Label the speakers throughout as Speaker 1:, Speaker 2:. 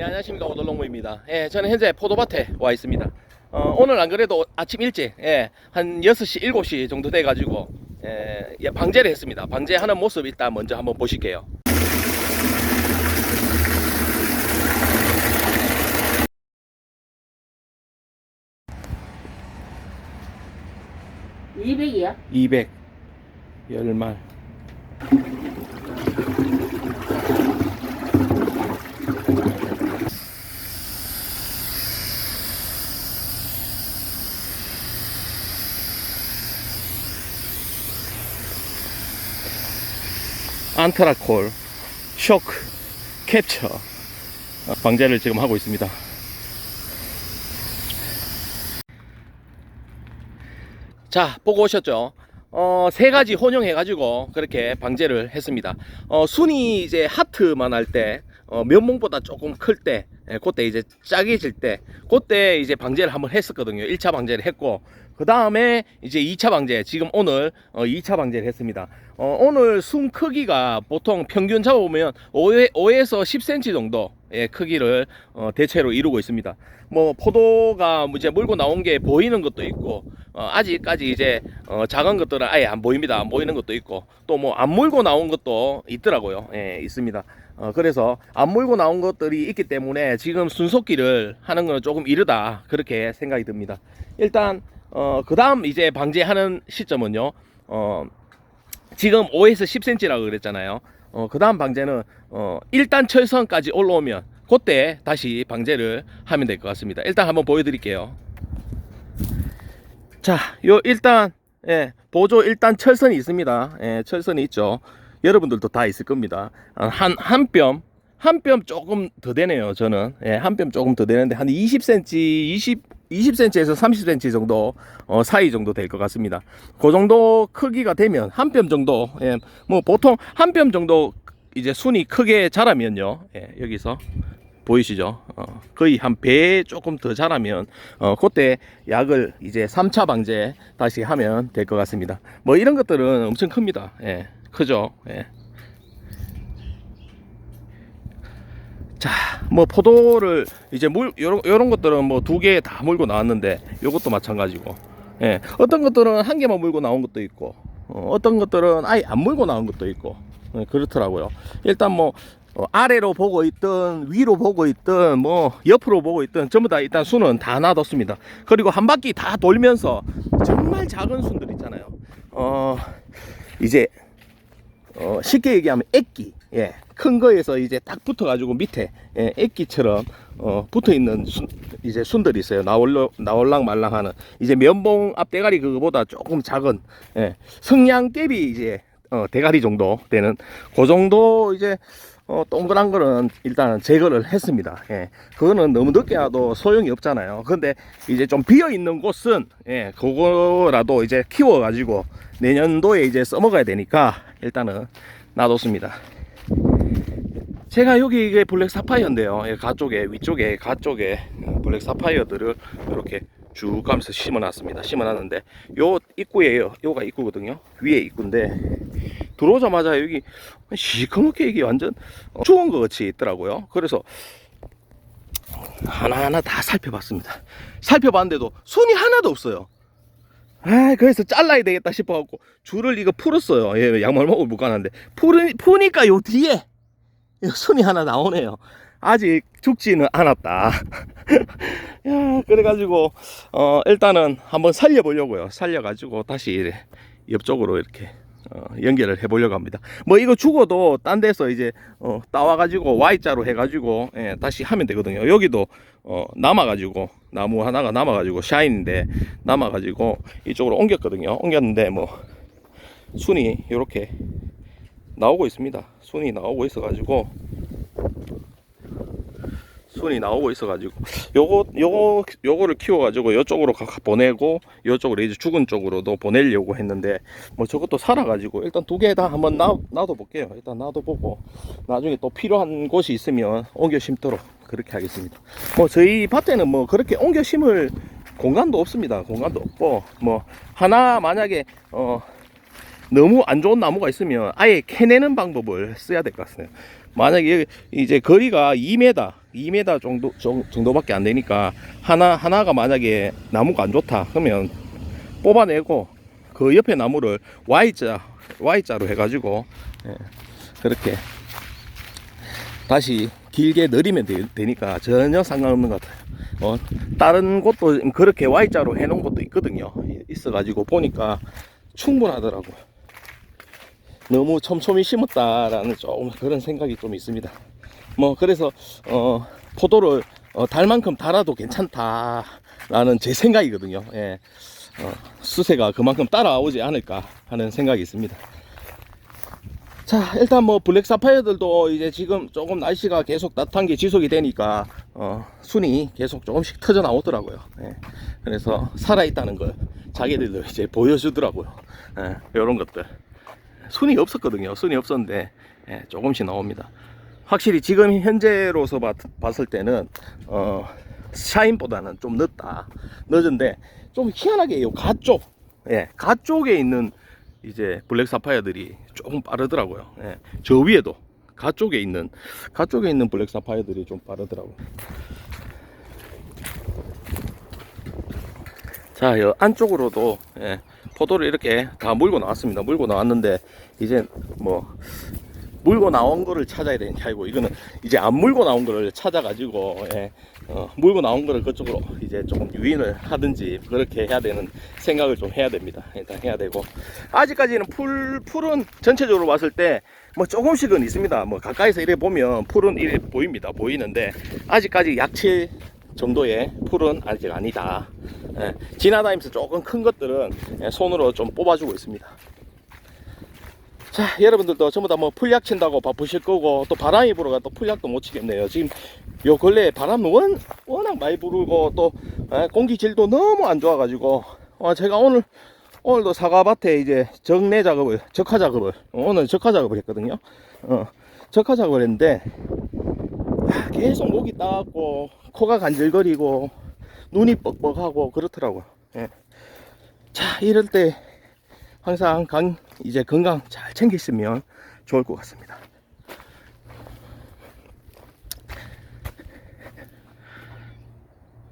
Speaker 1: 네, 안녕하십니까 오돌롱무입니다. 예, 저는 현재 포도밭에 와 있습니다. 어, 오늘 안 그래도 아침 일찍 예, 한 6시, 7시 정도 돼가지고 예, 예, 방제를 했습니다. 방제하는 모습 일단 먼저 한번 보실게요.
Speaker 2: 이백이야
Speaker 1: 200 열말 안트라콜 쇼크 캡처 어, 방제를 지금 하고 있습니다. 자, 보고 오셨죠? 어, 세 가지 혼용해가지고 그렇게 방제를 했습니다. 어, 순이 이제 하트만 할 때, 어, 면봉보다 조금 클 때, 예, 그때 이제 짜게질 때, 그때 이제 방제를 한번 했었거든요. 1차 방제를 했고, 그 다음에 이제 2차 방제, 지금 오늘 어, 2차 방제를 했습니다. 어, 오늘 순 크기가 보통 평균 잡아보면 5에, 5에서 10cm 정도 의 크기를 어, 대체로 이루고 있습니다. 뭐 포도가 이제 물고 나온 게 보이는 것도 있고 어, 아직까지 이제 어, 작은 것들은 아예 안 보입니다. 안 보이는 것도 있고 또 뭐 안 물고 나온 것도 있더라고요. 예, 있습니다. 어, 그래서 안 물고 나온 것들이 있기 때문에 지금 순속기를 하는 거는 조금 이르다 그렇게 생각이 듭니다. 일단 어, 그 다음 이제 방제하는 시점은요. 어, 지금 5에서 10cm라고 그랬잖아요. 어, 그 다음 방제는 어, 일단 철선까지 올라오면 그때 다시 방제를 하면 될 것 같습니다. 일단 한번 보여드릴게요. 자, 요 일단 예, 보조 일단 철선이 있습니다. 예, 철선이 있죠. 여러분들도 다 있을 겁니다. 아, 한한 뼘 한 뼘 조금 더 되네요. 저는 예, 한 뼘 조금 더 되는데 한 20cm, 20 20cm에서 30cm 정도 어, 사이 정도 될 것 같습니다. 그 정도 크기가 되면 한 뼘 정도, 예, 뭐 보통 한 뼘 정도 이제 순이 크게 자라면요, 예, 여기서 보이시죠? 어, 거의 한 배 조금 더 자라면 어, 그때 약을 이제 3차 방제 다시 하면 될 것 같습니다. 뭐 이런 것들은 엄청 큽니다. 예, 크죠? 예. 자, 뭐 포도를 이제 물 요런 요런 것들은 뭐 두 개 다 물고 나왔는데 요것도 마찬가지고. 예. 어떤 것들은 한 개만 물고 나온 것도 있고 어, 떤 것들은 아예 안 물고 나온 것도 있고 예, 그렇더라고요. 일단 뭐 어, 아래로 보고 있든 위로 보고 있든 뭐 옆으로 보고 있든 전부 다 일단 순은 다 놔뒀습니다. 그리고 한 바퀴 다 돌면서 정말 작은 순들 있잖아요. 어 이제 어, 쉽게 얘기하면 액기, 예, 큰 거에서 이제 딱 붙어가지고 밑에 예, 액기처럼 어, 붙어 있는 순, 이제 순들이 있어요. 나올려 나올랑 말랑하는. 이제 면봉 앞 대가리 그거보다 조금 작은 예, 성냥 대비 이제 어, 대가리 정도 되는. 그 정도 이제 어, 동그란 거는 일단은 제거를 했습니다. 예. 그거는 너무 늦게 와도 소용이 없잖아요. 근데 이제 좀 비어 있는 곳은 예, 그거라도 이제 키워 가지고 내년도에 이제 써먹어야 되니까 일단은 놔뒀습니다. 제가 여기 이게 블랙 사파이어인데요. 예, 가쪽에 위쪽에 가쪽에 블랙 사파이어들을 이렇게 쭉 가면서 심어놨습니다. 심어놨는데 요 입구에요. 요가 입구거든요. 위에 입구인데 들어오자마자 여기 시커멓게 이게 완전 추운 것 같이 있더라고요. 그래서 하나하나 다 살펴봤습니다. 살펴봤는데도 손이 하나도 없어요. 아, 그래서 잘라야 되겠다 싶어갖고 줄을 이거 풀었어요. 예, 양말 먹을 못 가는데 풀으, 푸니까 요 뒤에 손이 하나 나오네요. 아직 죽지는 않았다. 야, 그래가지고 어, 일단은 한번 살려보려고요. 살려가지고 다시 옆쪽으로 이렇게 어, 연결을 해보려고 합니다. 뭐 이거 죽어도 딴 데서 이제 어, 따와가지고 Y자로 해가지고 예, 다시 하면 되거든요. 여기도 어, 남아가지고 나무 하나가 남아가지고 샤인인데 남아가지고 이쪽으로 옮겼거든요. 옮겼는데 뭐 순이 이렇게 나오고 있습니다. 순이 나오고 있어가지고 순이 나오고 있어가지고 요거 요거 요거를 키워가지고 요쪽으로 가- 보내고 요쪽으로 이제 죽은 쪽으로도 보내려고 했는데 뭐 저것도 살아가지고 일단 두 개 다 한번 놔, 놔둬 볼게요. 일단 놔둬 보고 나중에 또 필요한 곳이 있으면 옮겨 심도록 그렇게 하겠습니다. 뭐 저희 밭에는 뭐 그렇게 옮겨 심을 공간도 없습니다. 공간도 없고 뭐 하나 만약에 어 너무 안 좋은 나무가 있으면 아예 캐내는 방법을 써야 될 것 같습니다. 만약에 이제 거리가 2m, 2m 정도 정- 정도밖에 안 되니까 하나 하나가 만약에 나무가 안 좋다 그러면 뽑아내고 그 옆에 나무를 Y자 Y자로 해가지고 예, 그렇게 다시 길게 늘리면 되, 니까 전혀 상관없는 것 같아요. 어, 다른 곳도 그렇게 Y자로 해놓은 곳도 있거든요. 있어가지고 보니까 충분하더라고요. 너무 촘촘히 심었다라는 조금 그런 생각이 좀 있습니다. 뭐 그래서 어, 포도를 어, 달 만큼 달아도 괜찮다라는 제 생각이거든요. 예. 어, 수세가 그만큼 따라오지 않을까 하는 생각이 있습니다. 자 일단 뭐 블랙 사파이어들도 이제 지금 조금 날씨가 계속 따뜻한 게 지속이 되니까 어, 순이 계속 조금씩 터져 나오더라고요. 예. 그래서 살아 있다는 걸 자기들도 이제 보여주더라고요. 예, 이런 것들 순이 없었거든요. 순이 없었는데 예, 조금씩 나옵니다. 확실히 지금 현재로서 봤, 봤을 때는 어, 샤인보다는 좀 늦다. 늦은데 좀 희한하게 요 가쪽, 예, 가쪽에 있는 이제 블랙 사파이어들이 조금 빠르더라고요. 예, 저 위에도 가쪽에 있는 가쪽에 있는 블랙 사파이어들이 좀 빠르더라고요. 자, 여 안쪽으로도 예, 포도를 이렇게 다 물고 나왔습니다. 물고 나왔는데 이제 뭐 물고 나온 거를 찾아야 되는 게 아니고 이거는 이제 안 물고 나온 거를 찾아가지고 예, 어, 물고 나온 거를 그쪽으로 이제 조금 유인을 하든지 그렇게 해야 되는 생각을 좀 해야 됩니다. 일단 해야 되고 아직까지는 풀 풀은 전체적으로 봤을 때 뭐 조금씩은 있습니다. 뭐 가까이서 이래 보면 풀은 이래 보입니다. 보이는데 아직까지 약칠 정도의 풀은 아직 아니다. 예, 지나다니면서 조금 큰 것들은 예, 손으로 좀 뽑아주고 있습니다. 자, 여러분들도 전부 다 뭐 풀약 친다고 바쁘실 거고 또 바람이 불어가 또 풀약도 못 치겠네요. 지금 요 근래 바람 원, 워낙 많이 불고 또 예, 공기 질도 너무 안 좋아 가지고 어, 제가 오늘 오늘도 사과밭에 이제 정내 작업을 적화 작업을 오늘 적화 작업을 했거든요. 어, 적화 작업을 했는데 하, 계속 목이 따갑고 코가 간질거리고 눈이 뻑뻑하고 그렇더라고요. 예. 자, 이럴 때 항상 강 이제 건강 잘 챙기시면 좋을 것 같습니다.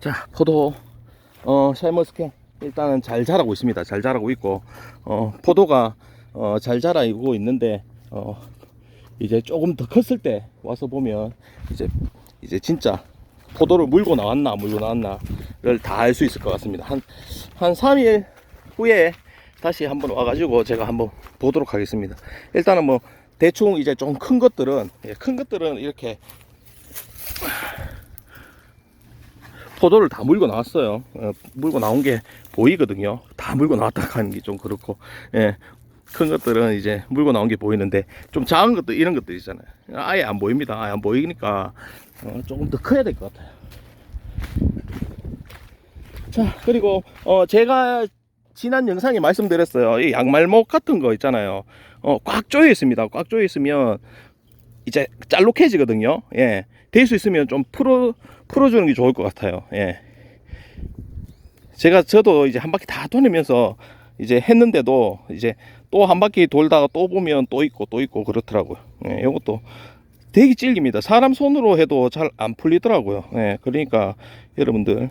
Speaker 1: 자, 포도 어 샤이머스캔 일단은 잘 자라고 있습니다. 잘 자라고 있고 어 포도가 어, 잘 자라고 있는데 어 이제 조금 더 컸을 때 와서 보면 이제 이제 진짜 포도를 물고 나왔나 물고 나왔나를 다 알 수 있을 것 같습니다. 한 한 3일 후에 다시 한번 와가지고 제가 한번 보도록 하겠습니다. 일단은 뭐 대충 이제 좀 큰 것들은 예, 큰 것들은 이렇게 포도를 다 물고 나왔어요. 어, 물고 나온 게 보이거든요. 다 물고 나왔다 하는 게 좀 그렇고, 예. 큰 것들은 이제 물고 나온 게 보이는데, 좀 작은 것들, 이런 것들 있잖아요. 아예 안 보입니다. 아예 안 보이니까, 어, 조금 더 커야 될 것 같아요. 자, 그리고, 어, 제가 지난 영상에 말씀드렸어요. 이 양말목 같은 거 있잖아요. 어, 꽉 조여 있습니다. 꽉 조여 있으면, 이제 짤록해지거든요. 예. 될 수 있으면 좀 풀어, 풀어주는 게 좋을 것 같아요. 예. 제가 저도 이제 한 바퀴 다 돌리면서 이제 했는데도 이제 또 한 바퀴 돌다가 또 보면 또 있고 또 있고 그렇더라고요. 예, 이것도 되게 찔깁니다. 사람 손으로 해도 잘 안 풀리더라고요. 예, 그러니까 여러분들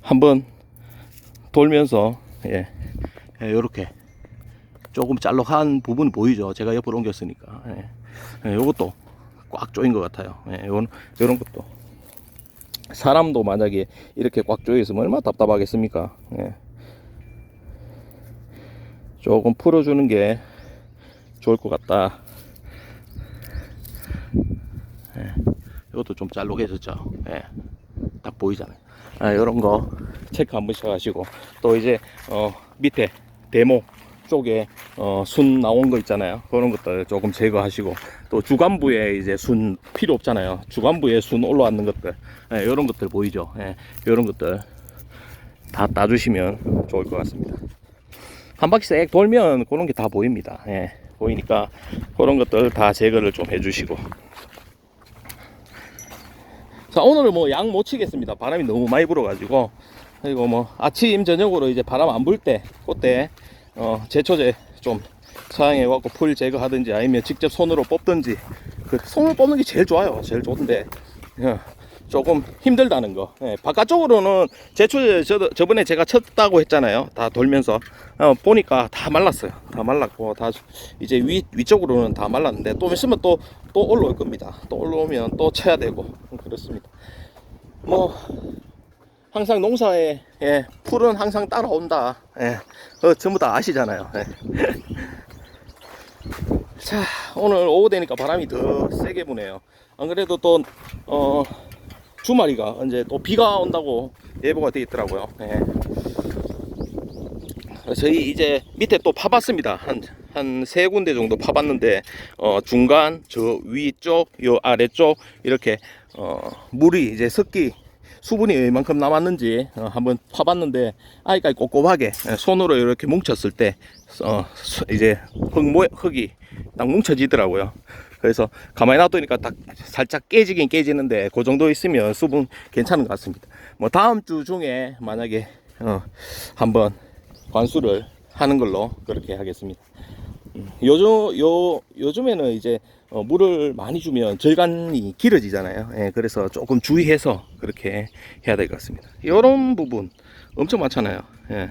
Speaker 1: 한번 돌면서 예, 예, 요렇게 조금 짤록한 부분 보이죠. 제가 옆으로 옮겼으니까. 예, 예, 요것도 꽉 조인 것 같아요. 예, 요런, 요런 것도. 사람도 만약에 이렇게 꽉 조여 있으면 얼마나 답답하겠습니까? 예. 조금 풀어주는 게 좋을 것 같다. 예. 이것도 좀 짤록해졌죠. 예. 딱 보이잖아요. 아, 이런 거 체크 한 번 씩 하시고 또 이제 어, 밑에 데모 쪽에 어, 순 나온 거 있잖아요. 그런 것들 조금 제거하시고 또 주간부에 이제 순 필요 없잖아요. 주간부에 순 올라왔는 것들 예, 이런 것들 보이죠. 예, 이런 것들 다 따주시면 좋을 것 같습니다. 한 바퀴 씩 돌면 그런 게 다 보입니다. 예, 보이니까 그런 것들 다 제거를 좀 해주시고. 자 오늘은 뭐 양 못 치겠습니다. 바람이 너무 많이 불어가지고 그리고 뭐 아침 저녁으로 이제 바람 안 불 때 그때 어, 제초제 좀 사용해 갖고 풀 제거하든지 아니면 직접 손으로 뽑든지 그 손으로 뽑는 게 제일 좋아요. 제일 좋은데 예, 조금 힘들다는 거. 예, 바깥쪽으로는 제초제 저, 저번에 제가 쳤다고 했잖아요. 다 돌면서 어, 보니까 다 말랐어요. 다 말랐고 다 이제 위 위쪽으로는 다 말랐는데 또 있으면 또 또 올라올 겁니다. 또 올라오면 또 쳐야 되고 그렇습니다. 뭐 항상 농사에 예, 풀은 항상 따라온다. 예, 어, 전부 다 아시잖아요. 예. 자 오늘 오후 되니까 바람이 더 세게 부네요. 안 그래도 또 어, 주말이가 이제 또 비가 온다고 예보가 되어 있더라고요. 예. 저희 이제 밑에 또 파봤습니다. 한 한 세 군데 정도 파봤는데 어, 중간 저 위쪽 요 아래쪽 이렇게 어, 물이 이제 습기 수분이 얼만큼 남았는지 어, 한번 파봤는데 아이까지 꼼꼼하게 예, 손으로 이렇게 뭉쳤을 때 어, 수- 이제 흙 모, 흙이 딱 뭉쳐지더라고요. 그래서 가만히 놔두니까 딱 살짝 깨지긴 깨지는데 그 정도 있으면 수분 괜찮은 것 같습니다. 뭐 다음 주 중에 만약에 어, 한번 관수를 하는 걸로 그렇게 하겠습니다. 음, 요즘 요 요즘에는 이제 어, 물을 많이 주면 절간이 길어지잖아요. 예, 그래서 조금 주의해서 그렇게 해야 될 것 같습니다. 이런 부분 엄청 많잖아요. 예.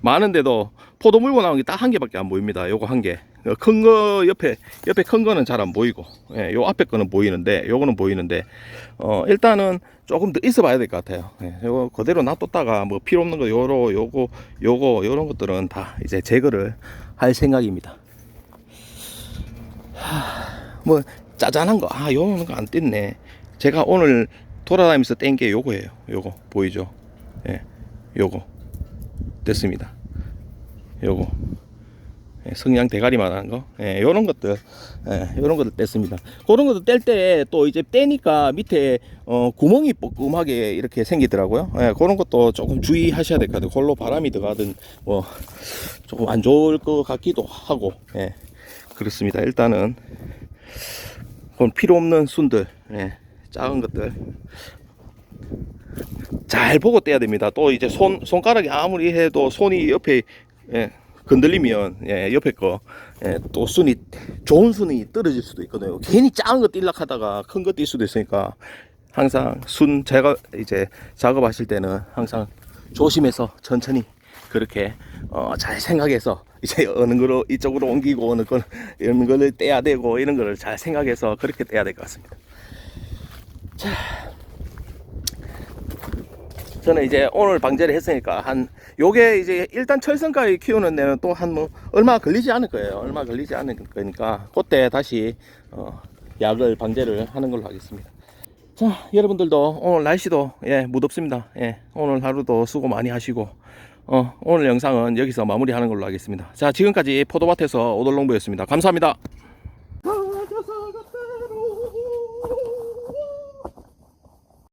Speaker 1: 많은데도 포도 물고 나온 게 딱 한 개밖에 안 보입니다. 요거 한 개. 큰 거 옆에 옆에 큰 거는 잘 안 보이고, 예, 요 앞에 거는 보이는데, 요거는 보이는데, 어 일단은 조금 더 있어 봐야 될 것 같아요. 예, 요거 그대로 놔뒀다가 뭐 필요 없는 거 요러 요거 요거 요런 것들은 다 이제 제거를 할 생각입니다. 하, 뭐 짜잔한 거, 아 요런 거 안 뗐네. 제가 오늘 돌아다니면서 뗀 게 요거예요. 요거 보이죠? 예, 요거 됐습니다. 요거 예, 성냥 대가리만한 거, 예, 요런 것들, 예, 요런 것들 뺐습니다. 그런 것들 뗄 때 또 이제 떼니까 밑에 어, 구멍이 뻐끔하게 이렇게 생기더라고요. 예, 그런 것도 조금 주의하셔야 될 것 같아요. 걸로 바람이 들어가든 뭐 조금 안 좋을 것 같기도 하고, 예, 그렇습니다. 일단은 그건 필요 없는 순들, 예, 작은 것들 잘 보고 떼야 됩니다. 또 이제 손 손가락이 아무리 해도 손이 옆에 예, 건들리면 예, 옆에 거 예, 또 순이 좋은 순이 떨어질 수도 있거든요. 괜히 작은 거 뛸락 하다가 큰 거 뛸 수도 있으니까 항상 순 제가 이제 작업하실 때는 항상 조심해서 천천히 그렇게 어, 잘 생각해서 이제 어느 거로 이쪽으로 옮기고 어느 걸 어느 거를 떼야 되고 이런 거를 잘 생각해서 그렇게 떼야 될 것 같습니다. 저는 이제 오늘 방제를 했으니까 한 요게 이제 일단 철성까지 키우는 데는 또 한 뭐 얼마 걸리지 않을 거예요. 얼마 걸리지 않을 거니까 그때 다시 어 약을 방제를 하는 걸로 하겠습니다. 자, 여러분들도 오늘 날씨도 예, 무덥습니다. 예, 오늘 하루도 수고 많이 하시고 어, 오늘 영상은 여기서 마무리하는 걸로 하겠습니다. 자, 지금까지 포도밭에서 오돌농부였습니다. 감사합니다.